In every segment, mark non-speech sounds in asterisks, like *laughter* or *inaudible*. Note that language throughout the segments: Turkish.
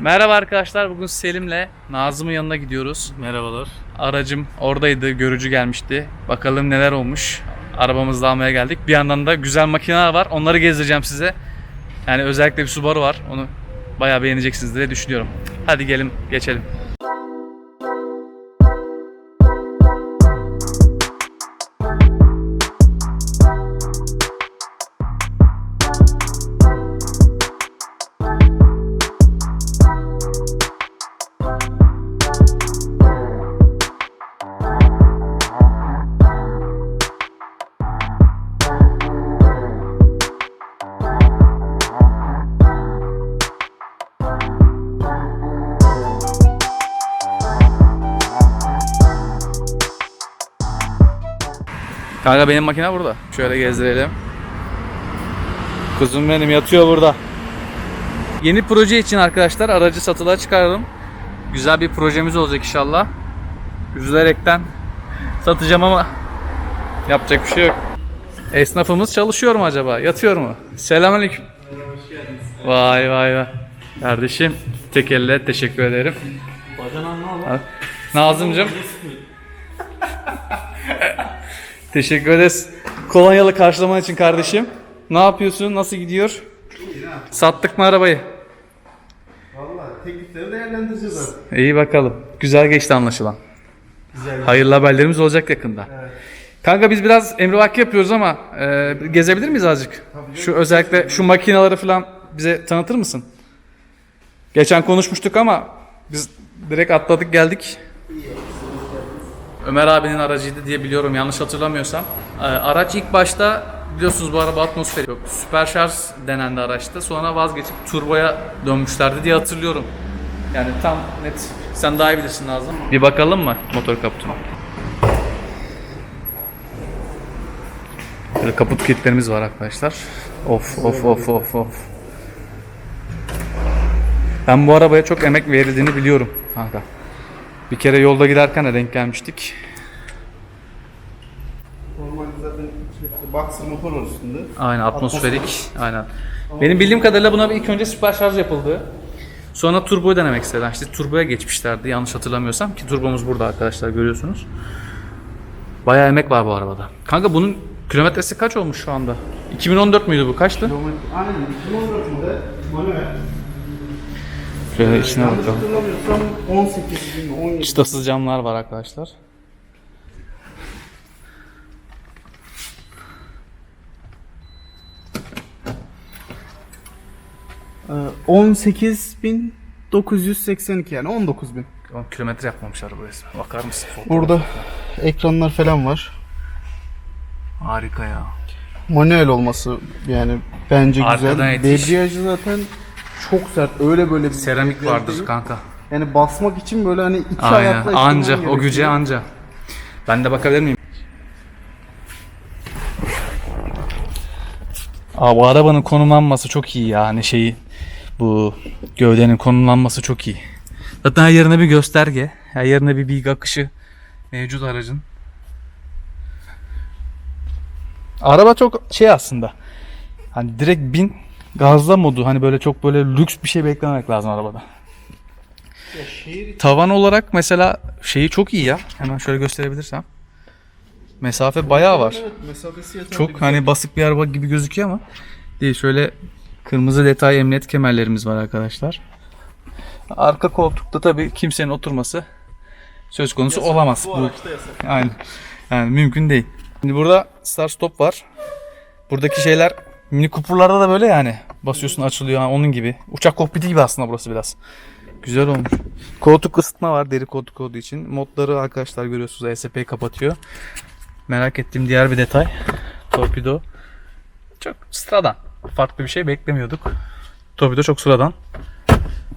Merhaba arkadaşlar. Bugün Selim'le Nazım'ın yanına gidiyoruz. Merhabalar. Aracım oradaydı. Görücü gelmişti. Bakalım neler olmuş. Arabamızı almaya geldik. Bir yandan da güzel makineler var. Onları gezdireceğim size. Yani özellikle bir Subaru var. Onu bayağı beğeneceksiniz diye düşünüyorum. Hadi gelin geçelim. Kanka benim makine burada. Şöyle gezdirelim. Kuzum benim yatıyor burada. Yeni proje için arkadaşlar aracı satılığa çıkardım. Güzel bir projemiz olacak inşallah. Üzülerekten satacağım ama yapacak bir şey yok. Esnafımız çalışıyor mu acaba? Yatıyor mu? Selamünaleyküm. Vay vay vay. Kardeşim tek elle teşekkür ederim. Bacanan ne oldu? Ha, Nazımcığım. Teşekkür ederiz. Kolonyalı karşılaman için kardeşim. Ne yapıyorsun? Nasıl gidiyor? Sattık mı arabayı? Vallahi teklifleri değerlendireceğiz artık. İyi bakalım. Güzel geçti anlaşılan. Güzel. Hayırlı haberlerimiz olacak yakında. Kanka biz biraz emrivaki yapıyoruz ama e, gezebilir miyiz azıcık? Şu özellikle şu makineleri falan bize tanıtır mısın? Geçen konuşmuştuk ama biz direkt atladık geldik. Ömer abinin aracıydı diye biliyorum yanlış hatırlamıyorsam. E, araç ilk başta biliyorsunuz bu araba atmosferi yok. Süper şarj denendi araçta. Sonra vazgeçip turboya dönmüşlerdi diye hatırlıyorum. Yani tam net sen daha iyi bilirsin Nazım. Bir bakalım mı motor kaputuna? Böyle kaput kilitlerimiz var arkadaşlar. Of of of of of. Ben bu arabaya çok emek verildiğini biliyorum kanka. Bir kere yolda giderken de denk gelmiştik. Normalde zaten boxer motor var üstünde. Aynen atmosferik. Aynen. Benim bildiğim kadarıyla buna ilk önce süper şarj yapıldı. Sonra turboyu denemek istediler. İşte turboya geçmişlerdi yanlış hatırlamıyorsam ki turbomuz burada arkadaşlar görüyorsunuz. Bayağı emek var bu arabada. Kanka bunun kilometresi kaç olmuş şu anda? 2014 müydü bu? Kaçtı? Normal, aynen 2014 model manuel. Şöyle içine bakalım. hatırlamıyorsam 18 bin, 17 Çıtasız camlar var arkadaşlar. Ee, 18.982 yani 19 bin. Oğlum kilometre yapmamışlar bu resmen. Bakar mısın? Burada ekranlar falan var. Harika ya. Manuel olması yani bence Arkadan güzel. yetiş. Debriyajı zaten çok sert. Öyle böyle bir Seramik debriyaj vardır değil. kanka. Yani basmak için böyle hani iki Aynen. ayakla ittirmen Anca. O güce anca. Ben de bakabilir miyim? Aa, bu arabanın konumlanması çok iyi ya. Hani şeyi bu gövdenin konumlanması çok iyi. Zaten her yerine bir gösterge. Her yerine bir bilgi akışı mevcut aracın. Araba çok şey aslında. Hani direkt bin gazla modu. Hani böyle çok böyle lüks bir şey beklemek lazım arabada. Ya şehir Tavan olarak mesela şeyi çok iyi ya. Hemen şöyle gösterebilirsem. Mesafe bayağı var. Evet, mesafesi yeterli. Çok hani basık bir araba gibi gözüküyor ama değil. Şöyle kırmızı detay emniyet kemerlerimiz var arkadaşlar. Arka koltukta tabii kimsenin oturması söz konusu olamaz. Bu araçta yasak. Aynen. Yani mümkün değil. Şimdi burada start stop var. Buradaki şeyler Mini Cooper'larda da böyle yani. Basıyorsun açılıyor ha, onun gibi. Uçak kokpiti gibi aslında burası biraz. Güzel olmuş. Koltuk ısıtma var deri koltuk olduğu için. Modları arkadaşlar görüyorsunuz ESP'yi kapatıyor. Merak ettiğim diğer bir detay. Torpido. Çok sıradan. Farklı bir şey beklemiyorduk. Torpido çok sıradan.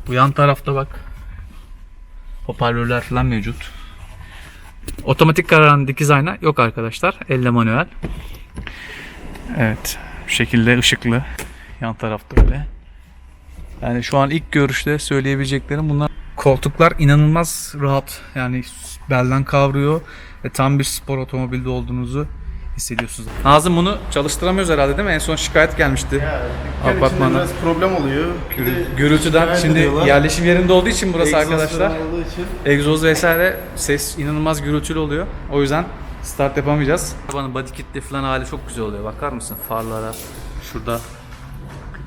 Bu yan tarafta bak. Hoparlörler falan mevcut. Otomatik kararın dikiz ayna yok arkadaşlar. Elle manuel. Evet. Bu şekilde ışıklı. Yan tarafta böyle. Yani şu an ilk görüşte söyleyebileceklerim bunlar. Koltuklar inanılmaz rahat. Yani belden kavruyor. Ve tam bir spor otomobilde olduğunuzu hissediyorsunuz. Nazım bunu çalıştıramıyoruz herhalde değil mi? En son şikayet gelmişti. İçinde Apartmanda. biraz problem oluyor. De Gürültüden şimdi ediyorlar. yerleşim yerinde olduğu için burası Egzoz arkadaşlar. için. Egzoz vesaire ses inanılmaz gürültülü oluyor. O yüzden start yapamayacağız. Arabanın body kitli falan hali çok güzel oluyor. Bakar mısın farlara? Şurada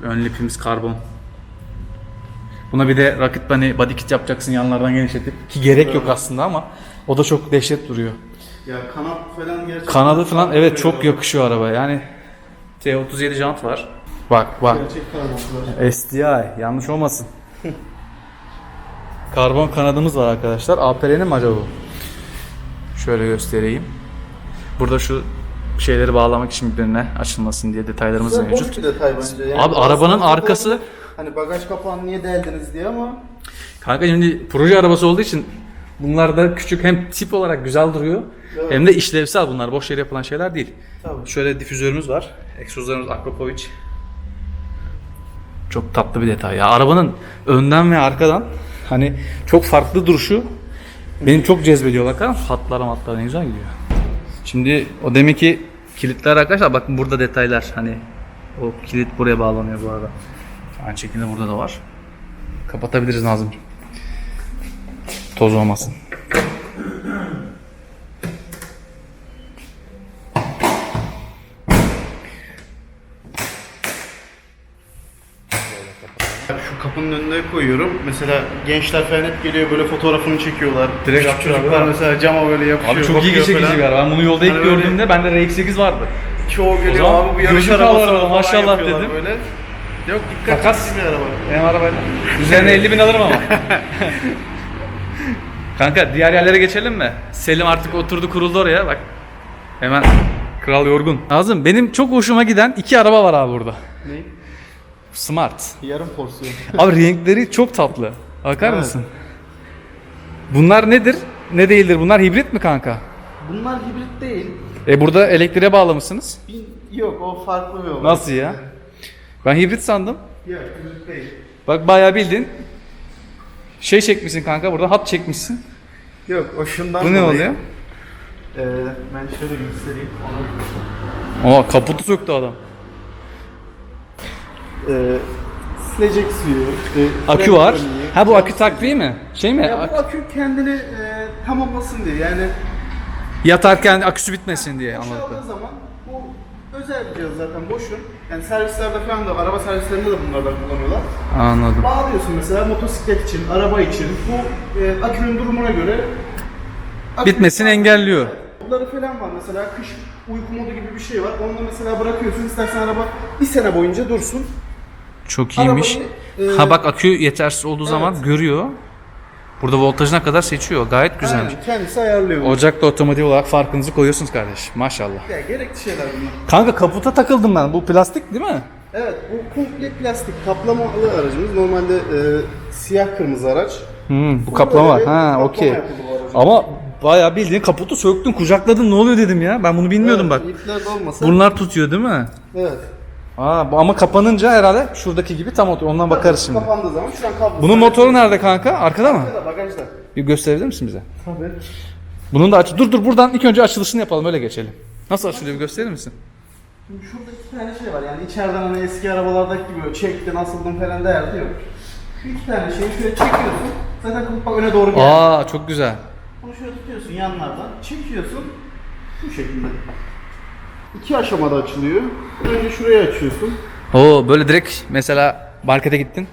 ön lipimiz karbon. Buna bir de rakit hani body kit yapacaksın yanlardan genişletip ki gerek yok aslında ama o da çok dehşet duruyor. Ya kanat falan gerçekten. Kanadı falan evet çok yakışıyor arabaya. Yani T37 jant var. Bak bak. STI yanlış olmasın. *laughs* Karbon kanadımız var arkadaşlar. APR'nin mi acaba bu? Şöyle göstereyim. Burada şu şeyleri bağlamak için birbirine açılmasın diye detaylarımız Güzel, mevcut. bir detay bence. Yani Abi arabanın arkası Hani bagaj kapağını niye deldiniz diye ama kanka şimdi proje arabası olduğu için bunlar da küçük hem tip olarak güzel duruyor Evet. hem de işlevsel bunlar. Boş yere yapılan şeyler değil. Tabii. Şöyle difüzörümüz var. Egzozlarımız Akropovic. Çok tatlı bir detay ya. Arabanın önden ve arkadan hani çok farklı duruşu beni çok cezbediyor. Bakar mısın? Hatlara matlara ne güzel gidiyor. Şimdi o demek ki kilitler arkadaşlar bakın burada detaylar hani o kilit buraya bağlanıyor bu arada. Aynı şekilde burada da var. Kapatabiliriz Nazımcığım. Toz olmasın. Kapının önüne koyuyorum. Mesela gençler falan hep geliyor böyle fotoğrafını çekiyorlar. Direkt Küçük çocuklar değil mi? mesela cama böyle yapışıyor. Abi çok ilgi bakıyor çekici falan. araba. Ben bunu yolda ilk Hani böyle- gördüğümde bende RX-8 vardı. Çoğu geliyor zaman abi bu yarış gözlük al arabası araba, falan maşallah yapıyorlar dedim. Böyle. Yok dikkat Takas. çekici bir araba. Benim arabayla. Üzerine 50 bin alırım ama. *laughs* Kanka diğer yerlere geçelim mi? Selim artık oturdu kuruldu oraya bak. Hemen kral yorgun. Nazım benim çok hoşuma giden iki araba var abi burada. Ne? Smart. Yarım porsiyon. *laughs* Abi renkleri çok tatlı. Bakar Evet. mısın? Bunlar nedir? Ne değildir? Bunlar hibrit mi kanka? Bunlar hibrit değil. E burada elektriğe bağlamışsınız. Bin- Yok o farklı bir olay. Nasıl ya? Ben hibrit sandım. Yok hibrit değil. Bak bayağı bildin. Şey çekmişsin kanka burada hat çekmişsin. Yok o şundan Bu ne dolayı. oluyor? Ee, ben şöyle göstereyim. Aa kaputu söktü adam. Ee, silecek suyu. işte Akü fren var. dönüyor. Ha bu akü takviye mi? Şey mi? Ya Ak- bu akü kendini e, tamamlasın diye yani Yatarken aküsü bitmesin diye boşaldığı anladım. zaman bu özel bir cihaz zaten boşun. Yani servislerde falan da araba servislerinde de bunlardan kullanıyorlar. Anladım. Bağlıyorsun mesela motosiklet için, araba için. Bu e, akünün durumuna göre akü- Bitmesini engelliyor. Bunları falan var mesela kış uyku modu gibi bir şey var. Onu da mesela bırakıyorsun istersen araba bir sene boyunca dursun. Çok iyiymiş. Arabayı, e, Ha bak akü yetersiz olduğu zaman görüyor. Burada voltajına kadar seçiyor. Gayet güzelmiş. Aynen, kendisi ayarlıyor. bunu. Ocakta otomatik olarak farkınızı koyuyorsunuz kardeş. Maşallah. Ya, gerekli şeyler bunlar. Kanka kaputa takıldım ben. Bu plastik değil mi? Evet bu komple plastik kaplamalı aracımız. Normalde e, siyah kırmızı araç. Hmm, bu kaplama. Ha okey. Ama bayağı bildiğin kaputu söktün, kucakladın. Ne oluyor dedim ya. Ben bunu bilmiyordum bak. Evet, olmasa. Bunlar tutuyor değil mi? Evet. Aa, bu- ama kapanınca herhalde şuradaki gibi tam oturuyor. Ondan bakarız şimdi. Kapandığı zaman şu an kablo. Bunun motoru nerede kanka? Arkada mı? Bagajda, bagajda. Bir gösterebilir misin bize? Tabii. Bunun da aç. Dur dur buradan ilk önce açılışını yapalım öyle geçelim. Nasıl açılıyor bir gösterir misin? Şimdi şurada iki tane şey var yani içeriden hani eski arabalardaki gibi böyle çektin asıldın falan derdi yok. Şu iki tane şeyi şöyle çekiyorsun. Zaten kapak öne doğru geldi. Aa çok güzel. Bunu şöyle tutuyorsun yanlardan. Çekiyorsun. Bu şekilde. İki aşamada açılıyor. Önce şurayı açıyorsun. Oo böyle direkt mesela markete gittin.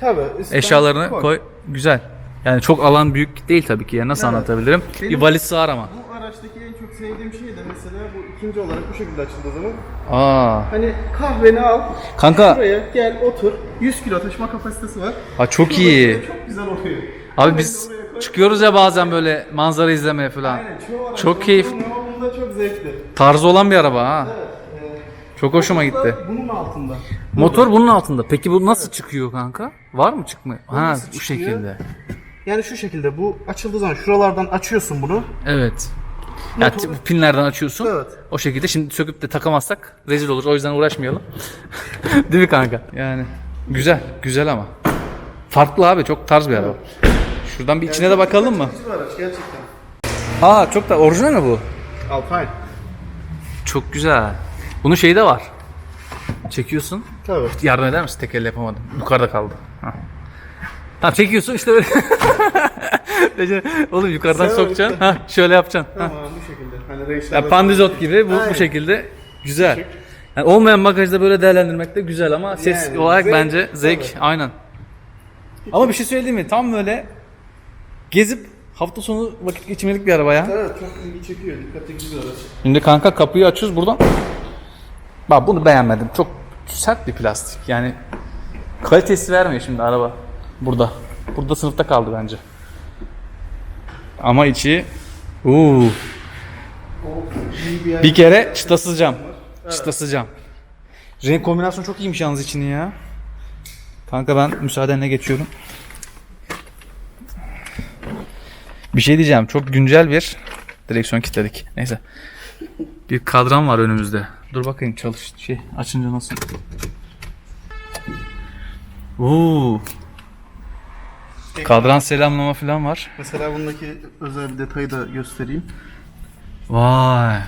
Tabii. Eşyalarını koy. Güzel. Yani çok alan büyük değil tabii ki ya. Nasıl Evet. anlatabilirim? Benim- Bir valiz sığar ama. Bu araçtaki en çok sevdiğim şey de mesela bu ikinci olarak bu şekilde açıldığı zaman Aa. hani kahveni al, Kanka şuraya gel otur. 100 kilo taşıma kapasitesi var. ha çok Şurada iyi. Çok güzel oluyor. Abi Kahveni biz koy. çıkıyoruz ya bazen böyle manzara izlemeye falan. Aynen, Çok olur keyif. Ama bunda çok zevkli. Tarzı olan bir araba ha. Evet. e, Çok hoşuma da gitti. Bunun altında. Motor bunun altında. Peki bu nasıl çıkıyor kanka? Var mı çıkma? Ha nasıl bu çıkıyor? şekilde. Yani şu şekilde bu açıldığı zaman şuralardan açıyorsun bunu. Evet. Ya t- pinlerden açıyorsun. Evet. O şekilde şimdi söküp de takamazsak rezil olur. O yüzden uğraşmayalım. *laughs* Değil mi kanka? Yani güzel, güzel ama. Farklı abi, çok tarz bir araba. Şuradan bir içine de bakalım mı? Araç gerçekten. Aa çok da orijinal mi bu? Alpine. çok güzel. Bunun şeyi de var. Çekiyorsun. Tabii. Yardım eder misin? Tek elle yapamadım. Yukarıda kaldı. Ha. Tamam çekiyorsun işte böyle. Recep, *laughs* Oğlum yukarıdan Sen sokacaksın. Ha, şöyle yapacaksın. Ha. Tamam bu şekilde. Hani Ya pandizot gibi bu, bu Aynen. şekilde güzel. Yani olmayan bagajda böyle değerlendirmek de güzel ama ses Yani olarak zevk, bence zevk tabii. aynen. Ama bir şey söyleyeyim mi? Tam böyle gezip hafta sonu vakit geçirmelik bir araba ya. Evet çok ilgi çekiyor. Dikkat çekici bir araç. Şimdi kanka kapıyı açıyoruz buradan. Bak bunu beğenmedim. Çok sert bir plastik. Yani kalitesi vermiyor şimdi araba. Burada. Burada sınıfta kaldı bence. Ama içi uuu bir kere çıtasız cam. Çıtasız cam. Renk kombinasyonu çok iyiymiş yalnız içini ya. Kanka ben müsaadenle geçiyorum. Bir şey diyeceğim. Çok güncel bir direksiyon kilitledik. Neyse. Bir kadran var önümüzde. Dur bakayım çalış. Şey açınca nasıl? Oo. Kadran selamlama falan var. Mesela bundaki özel detayı da göstereyim. Vay.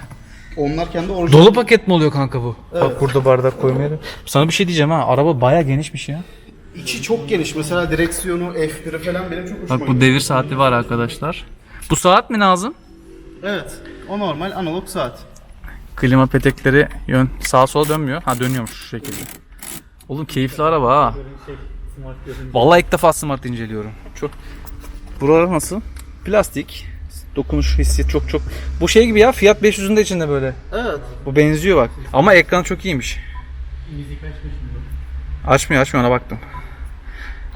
Onlar kendi orijinal. Dolu paket mi oluyor kanka bu? Evet. Bak burada bardak koymayalım. Sana bir şey diyeceğim ha. Araba baya genişmiş ya. İçi çok geniş. Mesela direksiyonu, F1'i falan benim çok hoşuma Bak bu devir saati var arkadaşlar. Bu saat mi Nazım? Evet. O normal analog saat. Klima petekleri yön sağa sola dönmüyor. Ha dönüyormuş şu şekilde. Oğlum keyifli araba ha. Vallahi ilk defa Smart inceliyorum. Çok. Buralar nasıl? Plastik. Dokunuş hissi çok çok. Bu şey gibi ya Fiat 500'ün de içinde böyle. Evet. Bu benziyor bak. Ama ekran çok iyiymiş. Açmıyor açmıyor ona baktım.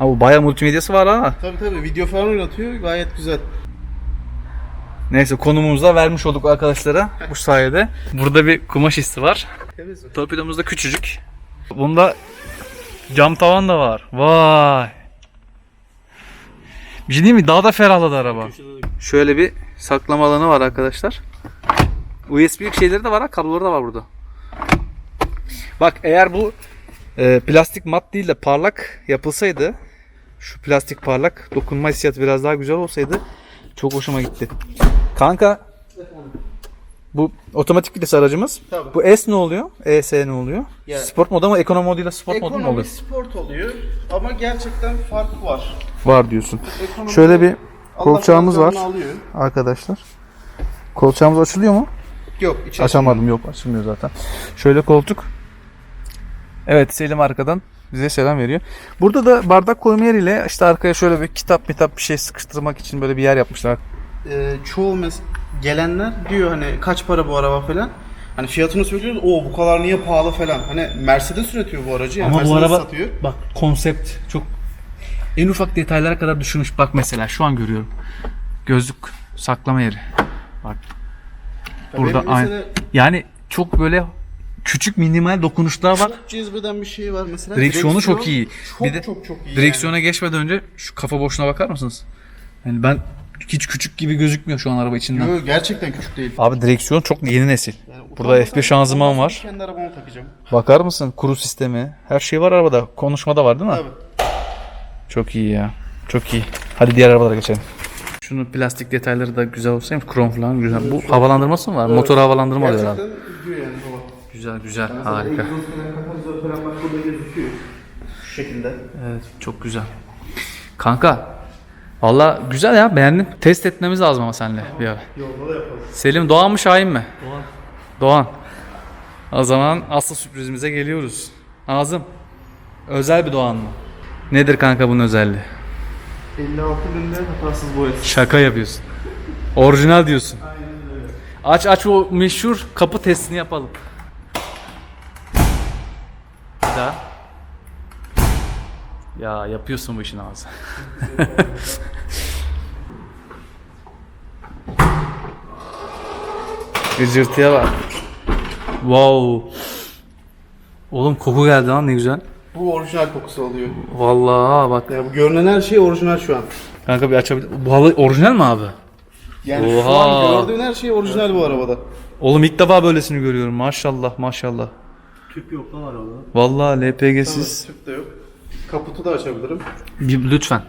Ha bu bayağı multimedyası var ha. Tabii tabii video falan oynatıyor. Gayet güzel. Neyse konumuzu da vermiş olduk arkadaşlara bu sayede. Burada bir kumaş hissi var. Temiz mi? Torpidomuz da küçücük. Bunda cam tavan da var. Vay. Bir şey diyeyim mi? Daha da ferahladı araba. Şöyle bir saklama alanı var arkadaşlar. USB şeyleri de var ha, kabloları da var burada. Bak eğer bu e, plastik mat değil de parlak yapılsaydı şu plastik parlak dokunma hissiyatı biraz daha güzel olsaydı çok hoşuma gitti. Kanka bu otomatik vites aracımız. Tabii. Bu S ne oluyor? ES ne oluyor? Ya- Sport modu mu? Ekonomi moduyla sport modu mu Ekonomi oluyor? sport oluyor ama gerçekten fark var. Var diyorsun. Ekonomi Şöyle bir kolçağımız var Alıyor. arkadaşlar. Kolçağımız açılıyor mu? Yok Açamadım yok açılmıyor zaten. Şöyle koltuk. Evet Selim arkadan bize selam veriyor. Burada da bardak koyma yeriyle işte arkaya şöyle bir kitap mitap bir şey sıkıştırmak için böyle bir yer yapmışlar. Ee, çoğu mes- gelenler diyor hani kaç para bu araba falan. Hani fiyatını söylüyoruz. O bu kadar niye pahalı falan. Hani Mercedes üretiyor bu aracı. Yani Ama bu Mercedes araba satıyor. bak konsept çok en ufak detaylara kadar düşünmüş. Bak mesela şu an görüyorum. Gözlük saklama yeri. Bak Ya burada benim aynı. mesela Yani çok böyle küçük minimal dokunuşlar var. çok cezbeden bir şey var mesela. Direksiyonu Direksiyon çok iyi. Çok Bir de çok çok iyi. Direksiyona geçmeden önce şu kafa boşluğuna bakar mısınız? Yani ben hiç küçük gibi gözükmüyor şu an araba içinden. yani. Yo, gerçekten küçük değil. Abi direksiyon çok yeni nesil. Yani Burada utanmadan- F1 şanzıman var. Kendi arabama takacağım. Bakar mısın? Kuru sistemi. Her şey var arabada. Konuşma da var değil mi? Tabii. Çok iyi ya. Çok iyi. Hadi diğer arabalara geçelim. Şunun plastik detayları da güzel olsaymış. Krom falan güzel. Bu havalandırması mı var? Motor havalandırma alıyor abi. Yani. Güzel güzel. Harika. Egzoz falan, katalizör falan bak burada gözüküyor. Şu şekilde. Evet çok güzel. Kanka Valla güzel ya beğendim. Test etmemiz lazım ama seninle bir ara. Yolda da yapalım. Selim Doğan mı Şahin mi? Doğan. Doğan. O zaman asıl sürprizimize geliyoruz. Nazım. Özel bir Doğan mı? Nedir kanka bunun özelliği? 56 binde hatasız boyası. Şaka yapıyorsun. Orijinal diyorsun. Aç aç o meşhur kapı testini yapalım. Bir daha. Ya yapıyorsun bu işin ağzı. *laughs* Gıcırtıya bak. Wow. Oğlum koku geldi lan ne güzel. Bu orijinal kokusu oluyor. Vallahi bak. Ya bu görünen her şey orijinal şu an. Kanka bir açabilir. Bu halı orijinal mi abi? Yani şu Oha. an gördüğün her şey orijinal bu arabada. Oğlum ilk defa böylesini görüyorum. Maşallah maşallah. Tüp yok lan arabada. Vallahi LPG'siz. Tüp de yok. Kaputu da açabilirim. Bir, lütfen.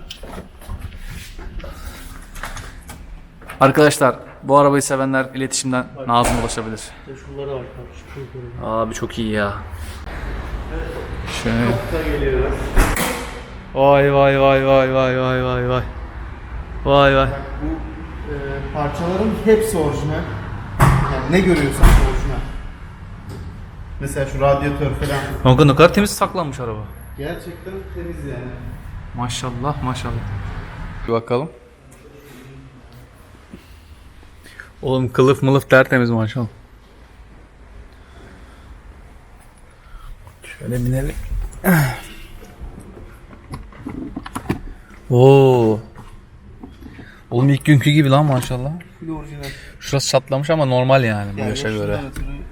Arkadaşlar bu arabayı sevenler iletişimden Nazım ulaşabilir. Şunlara bak abi. Şu Abi çok iyi ya. Şöyle. geliyoruz. Vay vay vay vay vay vay vay vay. Vay vay. Bu e, parçaların hepsi orijinal. Yani ne görüyorsan orijinal. Mesela şu radyatör falan. Kanka ne kadar temiz saklanmış araba. Gerçekten temiz yani. Maşallah maşallah. Bir bakalım. Oğlum kılıf mılıf tertemiz maşallah. Şöyle binelim. Oo. Oğlum ilk günkü gibi lan maşallah. Full orijinal. Şurası çatlamış ama normal yani bu yaşa göre. ötürü-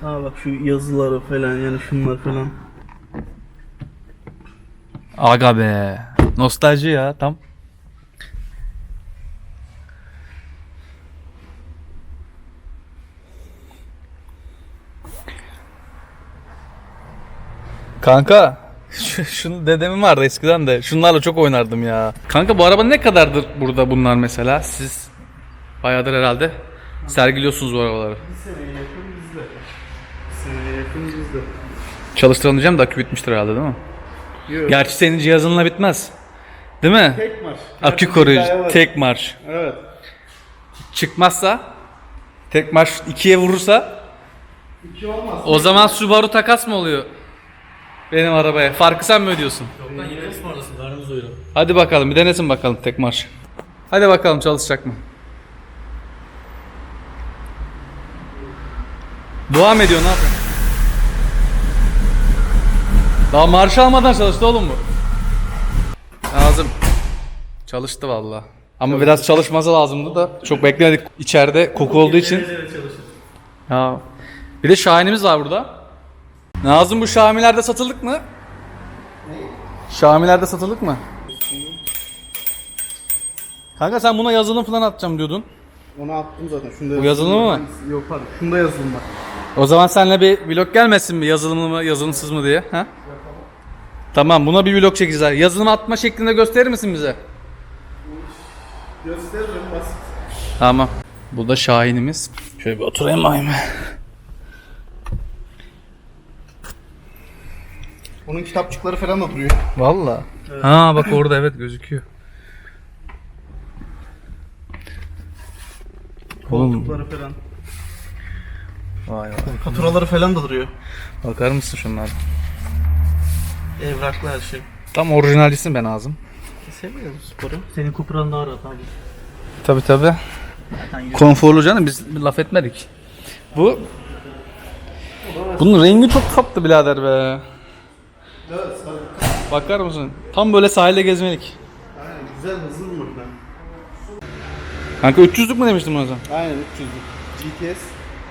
Ha bak şu yazıları falan yani şunlar falan. Aga be. Nostalji ya tam. Kanka şu, şunu dedemin vardı eskiden de şunlarla çok oynardım ya. Kanka bu araba ne kadardır burada bunlar mesela? Siz bayağıdır herhalde sergiliyorsunuz bu arabaları. Bir seneye yakın Çalıştıran diyeceğim de akü bitmiştir herhalde değil mi? Yok. Gerçi senin cihazınla bitmez. Değil mi? Tek marş. Akü koruyucu, tek marş. Evet. çıkmazsa tek marş ikiye vurursa İki olmaz. o zaman Subaru takas mı oluyor? Benim arabaya. Farkı sen mi ödüyorsun? Hadi bakalım bir denesin bakalım tek marş. Hadi bakalım çalışacak mı? Mı ediyor ne yapıyor? Daha marş almadan çalıştı oğlum bu. Lazım. Çalıştı vallahi. Ama biraz çalışması lazımdı da çok beklemedik içeride koku olduğu için. Ya. Bir de Şahin'imiz var burada. Nazım bu Şamilerde satılık mı? Şamilerde satılık mı? Kanka sen buna yazılım falan atacağım diyordun. Onu attım zaten. Şunda Bu yazılımı mı? Yok abi. Şunda yazılım var. O zaman seninle bir vlog gelmesin mi? Yazılımlı mı, yazılımsız mı diye. Ha? Tamam buna bir vlog çekeceğiz. Yazılım atma şeklinde gösterir misin bize? Gösteririm basit. Tamam. Bu da Şahin'imiz. Şöyle bir oturayım bakayım. Onun kitapçıkları falan da duruyor. Valla. Ha bak orada evet gözüküyor. Oğlum Koltukları falan. vay vay. Faturaları falan da duruyor. Bakar mısın şunlar? Evraklı her şey. Tam orijinalcisin ben ağzım. Seviyorum sporu. Senin Cupra'nın daha rahat abi. Tabi tabi. Konforlu canım biz laf etmedik. Bu bunun rengi çok tatlı birader be. Evet, Bakar mısın? Tam böyle sahilde gezmelik. Aynen güzel hızlı mı buradan? Kanka 300'lük mü demiştim o zaman? Aynen 300'lük. GTS.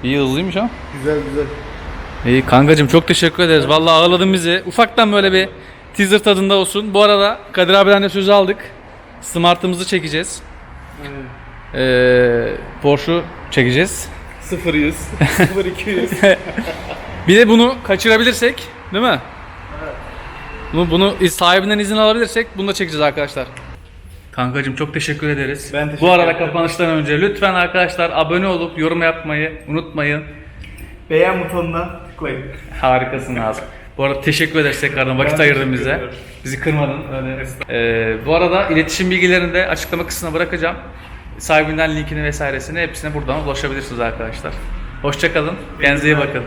İyi hızlıymış ha. Güzel güzel. İyi kankacım çok teşekkür ederiz. Vallahi ağırladın bizi. Ufaktan böyle bir teaser tadında olsun. Bu arada Kadir abiden de sözü aldık. Smart'ımızı çekeceğiz. Ee, Porsche'u çekeceğiz. 0 100. 0 200. Bir de bunu kaçırabilirsek, değil mi? Bunu, bunu iz- sahibinden izin alabilirsek bunu da çekeceğiz arkadaşlar. Kankacım çok teşekkür ederiz. Ben teşekkür Bu arada ederim. kapanıştan önce lütfen arkadaşlar abone olup yorum yapmayı unutmayın. Beğen butonuna tıklayın. Harikasın Nazım. Bu arada teşekkür ederiz tekrardan vakit ayırdın bize. ederim. Bizi kırmadın. Öyle. Ee, bu arada iletişim bilgilerini de açıklama kısmına bırakacağım. Sahibinden linkini vesairesini hepsine buradan ulaşabilirsiniz arkadaşlar. Hoşçakalın. Kendinize iyi bakın.